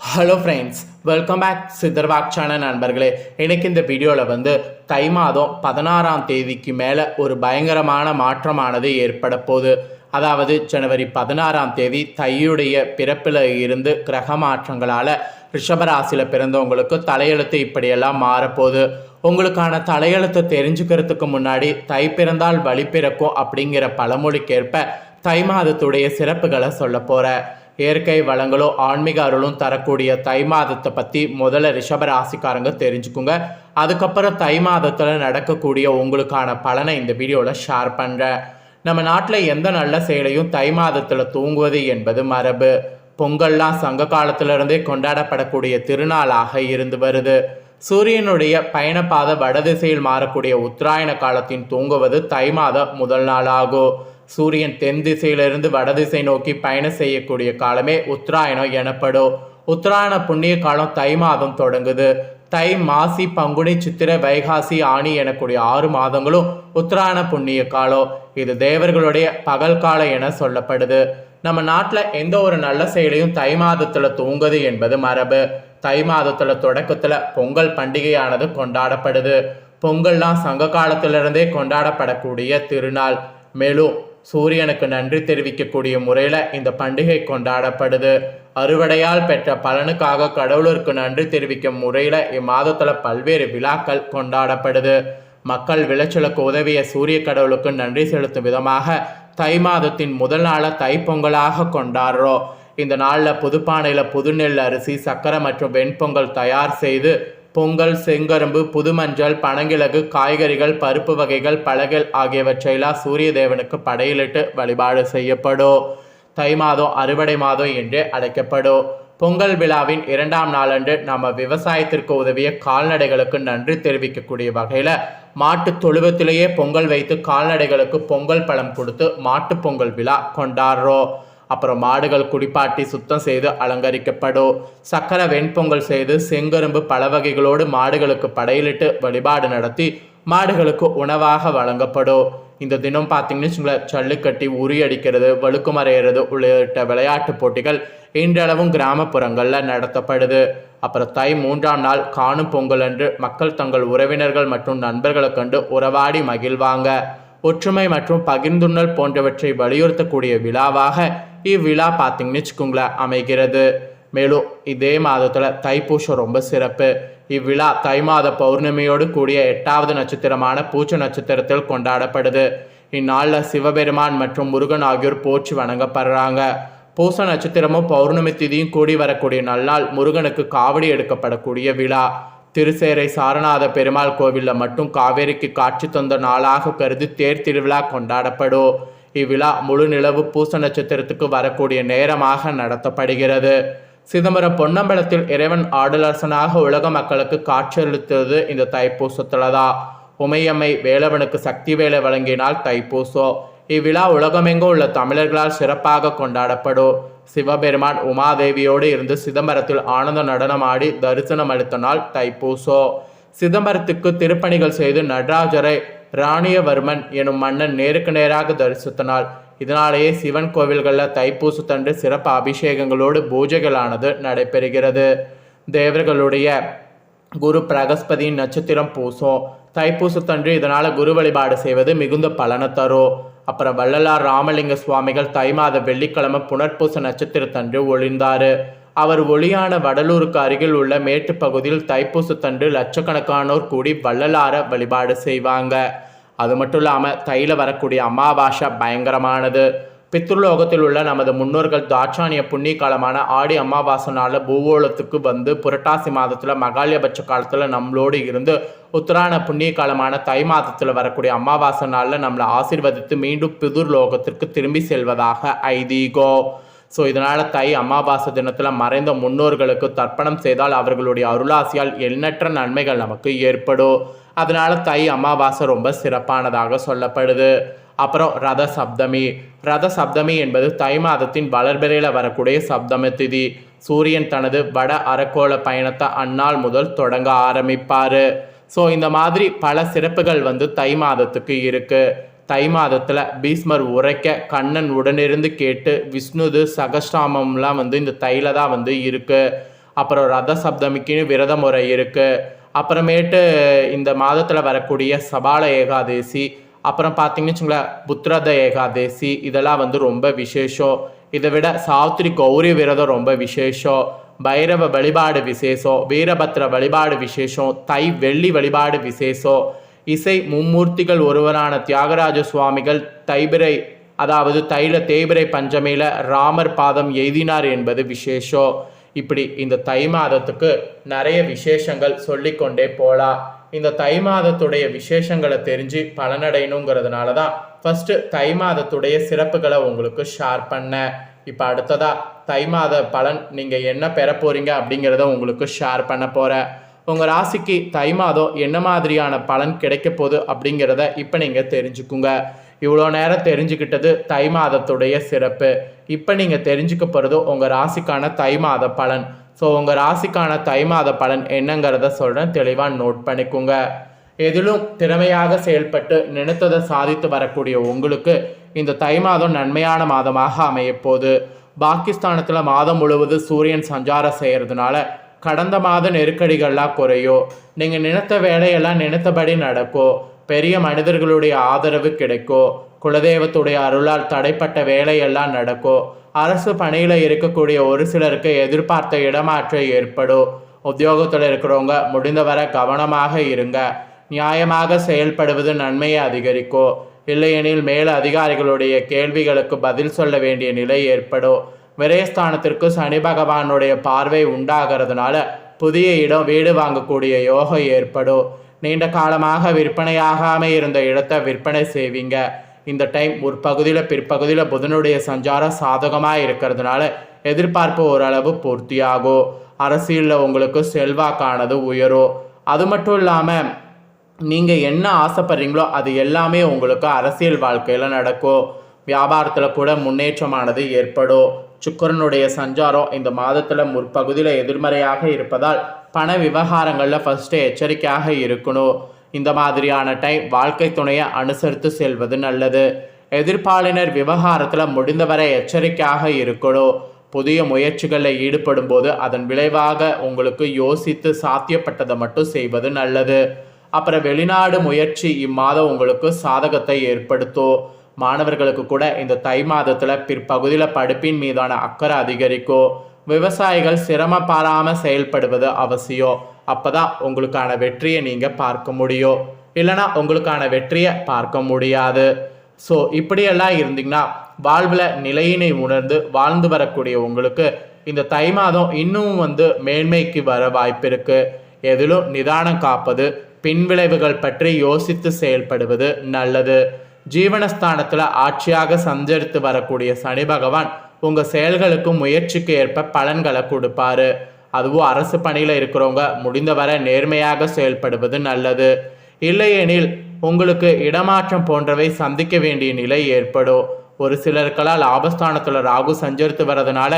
Hello friends welcome back சித்தர்வாக்சான நண்பர்களே. எனக்கு இந்த வீடியோவில் வந்து தை மாதம் பதினாறாம் தேதிக்கு மேலே ஒரு பயங்கரமான மாற்றமானது ஏற்பட போகுது. அதாவது ஜனவரி பதினாறாம் தேதி தையுடைய பிறப்பில் இருந்து கிரக மாற்றங்களால் ரிஷபராசியில் பிறந்தவங்களுக்கு தலையெழுத்து இப்படியெல்லாம் மாறப்போகுது. உங்களுக்கான தலையெழுத்து தெரிஞ்சுக்கிறதுக்கு முன்னாடி தை பிறந்தால் வழி பிறக்கும் அப்படிங்கிற பழமொழிக்கேற்ப தை மாதத்துடைய சிறப்புகளை சொல்ல போகிறேன் இயற்கை வளங்களும் ஆன்மீக அருளும் தரக்கூடிய தை மாதத்தை பற்றி முதல்ல ரிஷப ராசிக்காரங்க தெரிஞ்சுக்குங்க. அதுக்கப்புறம் தை மாதத்தில் நடக்கக்கூடிய உங்களுக்கான பலனை இந்த வீடியோவில் ஷேர் பண்ணுறேன் நம்ம நாட்டில் எந்த நல்ல செயலையும் தை மாதத்தில் தூங்குவது என்பது மரபு. பொங்கல்லாம் சங்க காலத்திலிருந்தே கொண்டாடப்படக்கூடிய திருநாளாக இருந்து வருது. சூரியனுடைய பயணப்பாதை வடதிசையில் மாறக்கூடிய உத்தராயண காலத்தின் தூங்குவது தை மாத முதல் நாளாகும். சூரியன் தென் திசையிலிருந்து வடதிசை நோக்கி பயணம் செய்யக்கூடிய காலமே உத்தராயணம் எனப்படும். உத்தராயண புண்ணிய காலம் தை மாதம் தொடங்குது. தை மாசி பங்குனி சித்திரை வைகாசி ஆணி எனக்கூடிய ஆறு மாதங்களும் உத்தராயண புண்ணிய காலம். இது தேவர்களுடைய பகல் காலம் என சொல்லப்படுது. நம்ம நாட்டில் எந்த ஒரு நல்ல செயலையும் தை மாதத்தில் தூங்குது என்பது மரபு. தை மாதத்தில் தொடக்கத்தில் பொங்கல் பண்டிகையானது கொண்டாடப்படுது. பொங்கல்லாம் சங்க காலத்திலிருந்தே கொண்டாடப்படக்கூடிய திருநாள். மேலும் சூரியனுக்கு நன்றி தெரிவிக்கக்கூடிய முறையில் இந்த பண்டிகை கொண்டாடப்படுது. அறுவடையால் பெற்ற பலனுக்காக கடவுளருக்கு நன்றி தெரிவிக்கும் முறையில் இம்மாதத்தில் பல்வேறு விழாக்கள் கொண்டாடப்படுது. மக்கள் விளைச்சலுக்கு உதவிய சூரிய கடவுளுக்கு நன்றி செலுத்தும் விதமாக தை மாதத்தின் முதல் நாளை தைப்பொங்கலாக கொண்டாடுறோம். இந்த நாளில் புதுப்பானையில் புது நெல் அரிசி சக்கரை மற்றும் வெண்பொங்கல் தயார் செய்து பொங்கல் செங்கரும்பு புதுமஞ்சள் பனங்கிழகு காய்கறிகள் பருப்பு வகைகள் பழகள் ஆகியவற்றையெல்லாம் சூரிய தேவனுக்கு படையிலிட்டு வழிபாடு செய்யப்படும். தை மாதம் அறுவடை மாதம் என்று அழைக்கப்படும். பொங்கல் விழாவின் இரண்டாம் நாளன்று நம்ம விவசாயத்திற்கு உதவிய கால்நடைகளுக்கு நன்றி தெரிவிக்கக்கூடிய வகையில் மாட்டு தொழுவத்திலேயே பொங்கல் வைத்து கால்நடைகளுக்கு பொங்கல் பழம் கொடுத்து மாட்டுப் பொங்கல் விழா கொண்டாடுறோம். அப்புறம் மாடுகள் குடிப்பாட்டி சுத்தம் செய்து அலங்கரிக்கப்படும் சக்கரை வெண்பொங்கல் செய்து செங்கரும்பு பல வகைகளோடு மாடுகளுக்கு படையிலிட்டு வழிபாடு நடத்தி மாடுகளுக்கு உணவாக வழங்கப்படும் இந்த தினம் பார்த்தீங்கன்னு வச்சுங்களேன் ஜல்லிக்கட்டி உரியடிக்கிறது வழுக்குமறையிறது உள்ளிட்ட விளையாட்டு போட்டிகள் இன்றளவும் கிராமப்புறங்களில் நடத்தப்படுது. அப்புறம் தை மூன்றாம் நாள் காணும் பொங்கல் அன்று மக்கள் தங்கள் உறவினர்கள் மற்றும் நண்பர்களை கண்டு உறவாடி மகிழ்வாங்க. ஒற்றுமை மற்றும் பகிர்ந்துண்ணல் போன்றவற்றை வலியுறுத்தக்கூடிய விழாவாக இவ்விழா பார்த்தீங்கன்னு வச்சுக்கோங்களேன் அமைகிறது. மேலும் இதே மாதத்தில் தைப்பூசம் ரொம்ப சிறப்பு. இவ்விழா தை மாத பௌர்ணமியோடு கூடிய எட்டாவது நட்சத்திரமான பூச்ச நட்சத்திரத்தில் கொண்டாடப்படுது. இந்நாளில் சிவபெருமான் மற்றும் முருகன் ஆகியோர் போற்றி வணங்கப்படுறாங்க. பூச நட்சத்திரமும் பௌர்ணமி திதியும் கூடி வரக்கூடிய நல்லால் முருகனுக்கு காவடி எடுக்கப்படக்கூடிய விழா. திருசேரை சாரநாத பெருமாள் கோவிலில் மட்டும் காவேரிக்கு காட்சி தந்த நாளாக கருதி தேர் திருவிழா கொண்டாடப்படும். இவ்விழா முழு நிலவு பூச நட்சத்திரத்துக்கு வரக்கூடிய நேரமாக நடத்தப்படுகிறது. சிதம்பரம் பொன்னம்பலத்தில் இறைவன் ஆடலரசனாக உலக மக்களுக்கு காட்சியளித்தது இந்த தைப்பூசத்தில் தான் உமையம்மை வேலவனுக்கு சக்தி வேலை வழங்கினால் தைப்பூசம் இவ்விழா உலகமெங்கும் உள்ள தமிழர்களால் சிறப்பாக கொண்டாடப்படும். சிவபெருமான் உமாதேவியோடு இருந்து சிதம்பரத்தில் ஆனந்த நடனமாடி தரிசனம் அளித்த நாள் தைப்பூசம் சிதம்பரத்துக்கு திருப்பணிகள் செய்து நடராஜரை ராணியவர்மன் எனும் மன்னன் நேருக்கு நேராக தரிசித்தனால் இதனாலேயே சிவன் கோவில்களில் தைப்பூசத்தன்று சிறப்பு அபிஷேகங்களோடு பூஜைகளானது நடைபெறுகிறது. தேவர்களுடைய குரு பிரகஸ்பதியின் நட்சத்திரம் பூசும் தைப்பூசத்தன்று இதனால் குரு வழிபாடு செய்வது மிகுந்த பலனை தரும் அப்புறம் வள்ளலார் ராமலிங்க சுவாமிகள் தை மாத வெள்ளிக்கிழமை புனர்பூச நட்சத்திரத்தன்று ஒளிந்தார் அவர் ஒளியான வடலூருக்கு அருகில் உள்ள மேட்டு பகுதியில் தைப்பூசத்தன்று லட்சக்கணக்கானோர் கூடி வள்ளலார வழிபாடு செய்வாங்க. அது மட்டும் இல்லாமல் தையில் வரக்கூடிய அமாவாசை பயங்கரமானது. பித்ருலோகத்தில் உள்ள நமது முன்னோர்கள் தாட்சானிய புண்ணிய காலமான ஆடி அமாவாசை நாளில் பூகோளத்துக்கு வந்து புரட்டாசி மாதத்தில் மகாலயபட்ச காலத்தில் நம்மளோடு இருந்து உத்தராயண புண்ணிய காலமான தை மாதத்தில் வரக்கூடிய அமாவாசை நாளில் நம்மளை ஆசீர்வதித்து மீண்டும் பிதுர் லோகத்திற்கு திரும்பி செல்வதாக ஐதீகோ. ஸோ இதனால் தை அமாவாசை தினத்தில் மறைந்த முன்னோர்களுக்கு தர்ப்பணம் செய்தால் அவர்களுடைய அருளாசியால் எண்ணற்ற நன்மைகள் நமக்கு ஏற்படும். அதனால் தை அமாவாசை ரொம்ப சிறப்பானதாக சொல்லப்படுது. அப்புறம் ரத சப்தமி. ரத சப்தமி என்பது தை மாதத்தின் வளர்பிறையில் வரக்கூடிய சப்தமி திதி. சூரியன் தனது வட அறக்கோள பயணத்தை அந்நாள் முதல் தொடங்க ஆரம்பிப்பார். ஸோ இந்த மாதிரி பல சிறப்புகள் வந்து தை மாதத்துக்கு இருக்குது தை மாதத்தில் பீஸ்மர் உரைக்க கண்ணன் உடனிருந்து கேட்டு விஷ்ணுது சகஸ்டாமம்லாம் வந்து இந்த தையில் தான் வந்து இருக்குது அப்புறம் ரத சப்தமிக்குன்னு விரத முறை இருக்குது அப்புறமேட்டு இந்த மாதத்தில் வரக்கூடிய சபால ஏகாதேசி அப்புறம் பார்த்தீங்கன்னு வச்சுங்களேன் புத்ரத ஏகாதேசி இதெல்லாம் வந்து ரொம்ப விசேஷம். இதை விட சாவித்திரி கௌரி விரதம் ரொம்ப விசேஷம். பைரவ வழிபாடு விசேஷம் வீரபத்ர வழிபாடு விசேஷம் தை வெள்ளி வழிபாடு விசேஷம். இசை மும்மூர்த்திகள் ஒருவரான தியாகராஜ சுவாமிகள் தைபிரை அதாவது தைல தேய்பிரை பஞ்சமியில் ராமர் பாதம் எய்தினார் என்பது விசேஷம் இப்படி இந்த தை மாதத்துக்கு நிறைய விசேஷங்கள் சொல்லிக்கொண்டே போகலாம் இந்த தை மாதத்துடைய விசேஷங்களை தெரிஞ்சு பலனடையணுங்கிறதுனால தான் ஃபஸ்ட்டு தை மாதத்துடைய சிறப்புகளை உங்களுக்கு ஷேர் பண்ணேன். இப்போ அடுத்ததாக தை மாத பலன் நீங்கள் என்ன பெற போகிறீங்க அப்படிங்கிறத உங்களுக்கு ஷேர் பண்ண போகிறேன் உங்கள் ராசிக்கு தை மாதம் என்ன மாதிரியான பலன் கிடைக்க போகுது அப்படிங்கிறத இப்போ நீங்கள் தெரிஞ்சுக்குங்க. இவ்வளோ நேரம் தெரிஞ்சுக்கிட்டது தை மாதத்துடைய சிறப்பு. இப்போ நீங்கள் தெரிஞ்சுக்க போகிறது உங்கள் ராசிக்கான தை மாத பலன். ஸோ உங்கள் ராசிக்கான தை மாத பலன் என்னங்கிறத சொல்கிறேன் தெளிவாக நோட் பண்ணிக்கோங்க. எதிலும் திறமையாக செயல்பட்டு நினைத்ததை சாதித்து வரக்கூடிய உங்களுக்கு இந்த தை மாதம் நன்மையான மாதமாக அமையப்போகுது பாகிஸ்தானத்தில் மாதம் முழுவது சூரியன் சஞ்சாரம் செய்கிறதுனால கடந்த மாத நெருக்கடிகள்லாம் குறையும் நீங்கள் நினைத்த வேலையெல்லாம் நினைத்தபடி நடக்கும் பெரிய மனிதர்களுடைய ஆதரவு கிடைக்கும் குலதெய்வத்துடைய அருளால் தடைப்பட்ட வேலையெல்லாம் நடக்கும் அரசு பணியில் இருக்கக்கூடிய ஒரு சிலருக்கு எதிர்பார்த்த இடமாற்றம் ஏற்படும் உத்தியோகத்தில் இருக்கிறவங்க முடிந்தவரை கவனமாக இருங்க. நியாயமாக செயல்படுவது நன்மையை அதிகரிக்கும் இல்லையெனில் மேல் அதிகாரிகளுடைய கேள்விகளுக்கு பதில் சொல்ல வேண்டிய நிலை ஏற்படும் விரயஸ்தானத்திற்கு சனி பகவானுடைய பார்வை உண்டாகிறதுனால புதிய இடம் வீடு வாங்கக்கூடிய யோகம் ஏற்படும். நீண்ட காலமாக விற்பனையாகாமல் இருந்த இடத்தை விற்பனை செய்வீங்க. இந்த டைம் ஒரு பகுதியில் பிற்பகுதியில் புதனுடைய சஞ்சாரம் சாதகமாக இருக்கிறதுனால எதிர்பார்ப்பு ஓரளவு பூர்த்தியாகும். அரசியலில் உங்களுக்கு செல்வாக்கானது உயரும். அது மட்டும் இல்லாமல் நீங்கள் என்ன ஆசைப்படுறீங்களோ அது எல்லாமே உங்களுக்கு அரசியல் வாழ்க்கையில் நடக்கும். வியாபாரத்தில் கூட முன்னேற்றமானது ஏற்படும். சுக்கரனுடைய சஞ்சாரம் இந்த மாதத்தில் முற்பகுதியில் எதிர்மறையாக இருப்பதால் பண விவகாரங்களில் ஃபஸ்ட்டு எச்சரிக்கையாக இருக்கணும். இந்த மாதிரியான டைம் வாழ்க்கை துணையை அனுசரித்து செல்வது நல்லது. எதிர்ப்பாளினர் விவகாரத்தில் முடிந்தவரை எச்சரிக்கையாக இருக்கணும். புதிய முயற்சிகளில் ஈடுபடும் போது அதன் விளைவாக உங்களுக்கு யோசித்து சாத்தியப்பட்டதை மட்டும் செய்வது நல்லது. அப்புறம் வெளிநாடு முயற்சி இம்மாதம் உங்களுக்கு சாதகத்தை ஏற்படுத்தும். மாணவர்களுக்கு கூட இந்த தை மாதத்தில் பிற்பகுதியில் படிப்பின் மீதான அக்கறை அதிகரிக்கும் விவசாயிகள் சிரமப்படாமல் செயல்படுவது அவசியம் அப்போ தான் உங்களுக்கான வெற்றியை நீங்கள் பார்க்க முடியும் இல்லைனா உங்களுக்கான வெற்றியை பார்க்க முடியாது. ஸோ இப்படியெல்லாம் இருந்தீங்கன்னா வாழ்வில் நிலையினை உணர்ந்து வாழ்ந்து வரக்கூடிய உங்களுக்கு இந்த தை மாதம் இன்னும் வந்து மேன்மைக்கு வர வாய்ப்பு இருக்குது எதிலும் நிதானம் காப்பது பின்விளைவுகள் பற்றி யோசித்து செயல்படுவது நல்லது. ஜீவனஸ்தானத்தில் ஆட்சியாக சஞ்சரித்து வரக்கூடிய சனி பகவான் உங்கள் செயல்களுக்கும் முயற்சிக்கு ஏற்ப பலன்களை கொடுப்பாரு. அதுவும் அரசு பணியில் இருக்கிறவங்க முடிந்தவரை நேர்மையாக செயல்படுவது நல்லது. இல்லையெனில் உங்களுக்கு இடமாற்றம் போன்றவை சந்திக்க வேண்டிய நிலை ஏற்படும். ஒரு சிலருக்கெல்லாம் லாபஸ்தானத்தில் ராகு சஞ்சரித்து வர்றதுனால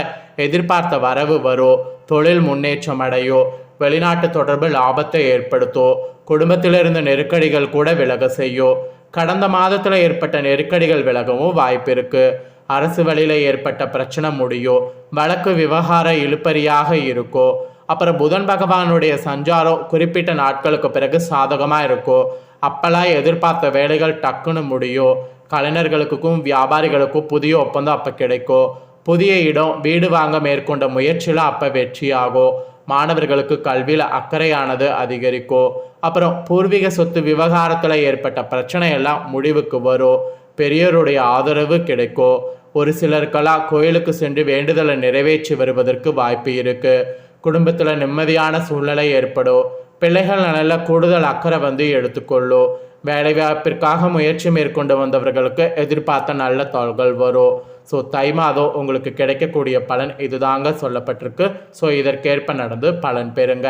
எதிர்பார்த்த வரவு வரும். தொழில் முன்னேற்றம் அடையும் வெளிநாட்டு தொடர்பு லாபத்தை ஏற்படுத்தும் குடும்பத்தில் இருந்த நெருக்கடிகள் கூட விலக செய்யும் கடந்த மாதத்தில் ஏற்பட்ட நெருக்கடிகள் விலகவும் வாய்ப்பு இருக்குது அரசு வழியில் ஏற்பட்ட பிரச்சனை முடியும் வழக்கு விவகார இழுப்பறியாக இருக்கும் அப்புறம் புதன் பகவானுடைய சஞ்சாரம் குறிப்பிட்ட நாட்களுக்கு பிறகு சாதகமாக இருக்கும் அப்போல்லாம் எதிர்பார்த்த வேலைகள் டக்குன்னு முடியும் கலைஞர்களுக்கும் வியாபாரிகளுக்கும் புதிய ஒப்பந்தம் அப்போ கிடைக்கும் புதிய இடம் வீடு வாங்க மேற்கொண்ட முயற்சியில் அப்போ வெற்றியாகும் மாணவர்களுக்கு கல்வியில் அக்கறையானது அதிகரிக்கும் அப்புறம் பூர்வீக சொத்து விவகாரத்தில் ஏற்பட்ட பிரச்சனையெல்லாம் முடிவுக்கு வரும் பெரியோருடைய ஆதரவு கிடைக்கும் ஒரு சிலருக்கெல்லாம் கோயிலுக்கு சென்று வேண்டுதலை நிறைவேற்றி வருவதற்கு வாய்ப்பு இருக்குது குடும்பத்தில் நிம்மதியான சூழ்நிலை ஏற்படும் பிள்ளைகள் நல்ல கூடுதல் அக்கறை வந்து எடுத்துக்கொள்ளும் வேலைவாய்ப்பிற்காக முயற்சி மேற்கொண்டு வந்தவர்களுக்கு எதிர்பார்த்த நல்ல தாள்கள் வரும். ஸோ தை மாதம் உங்களுக்கு கிடைக்கக்கூடிய பலன் இதுதாங்க சொல்லப்பட்டிருக்கு. ஸோ இதற்கேற்ப நடந்து பலன் பெறுங்க.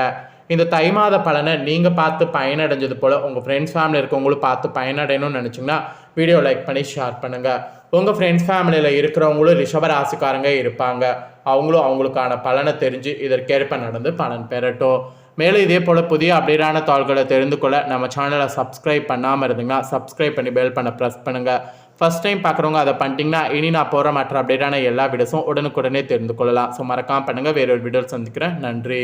இந்த தை மாத பலனை நீங்கள் பார்த்து பயனடைஞ்சது போல் உங்கள் ஃப்ரெண்ட்ஸ் ஃபேமிலி இருக்கவங்களும் பார்த்து பயனடையணும்னு நினச்சிங்கன்னா வீடியோ லைக் பண்ணி ஷேர் பண்ணுங்கள் உங்கள் ஃப்ரெண்ட்ஸ் ஃபேமிலியில் இருக்கிறவங்களும் ரிஷப ராசிக்காரங்க இருப்பாங்க. அவங்களும் அவங்களுக்கான பலனை தெரிஞ்சு இதற்கேற்ப நடந்து பலன் பெறட்டும். மேலும் இதே போல் புதிய அப்டேட்டான தாள்களை தெரிந்து கொள்ள நம்ம சேனலை சப்ஸ்கிரைப் பண்ணாமல் இருந்தீங்கன்னா சப்ஸ்கிரைப் பண்ணி பெல் பண்ண ப்ரெஸ் பண்ணுங்கள் ஃபர்ஸ்ட் டைம் பார்க்குறவங்க அதை பண்ணிட்டீங்கன்னா இனி நான் போகிற மற்ற அப்டேட்டான எல்லா வீடியோஸும் உடனுக்குடனே தெரிந்து கொள்ளலாம். ஸோ மறக்காமல் பண்ணுங்கள் வேறொரு வீடியோ சந்திக்கிறேன். நன்றி.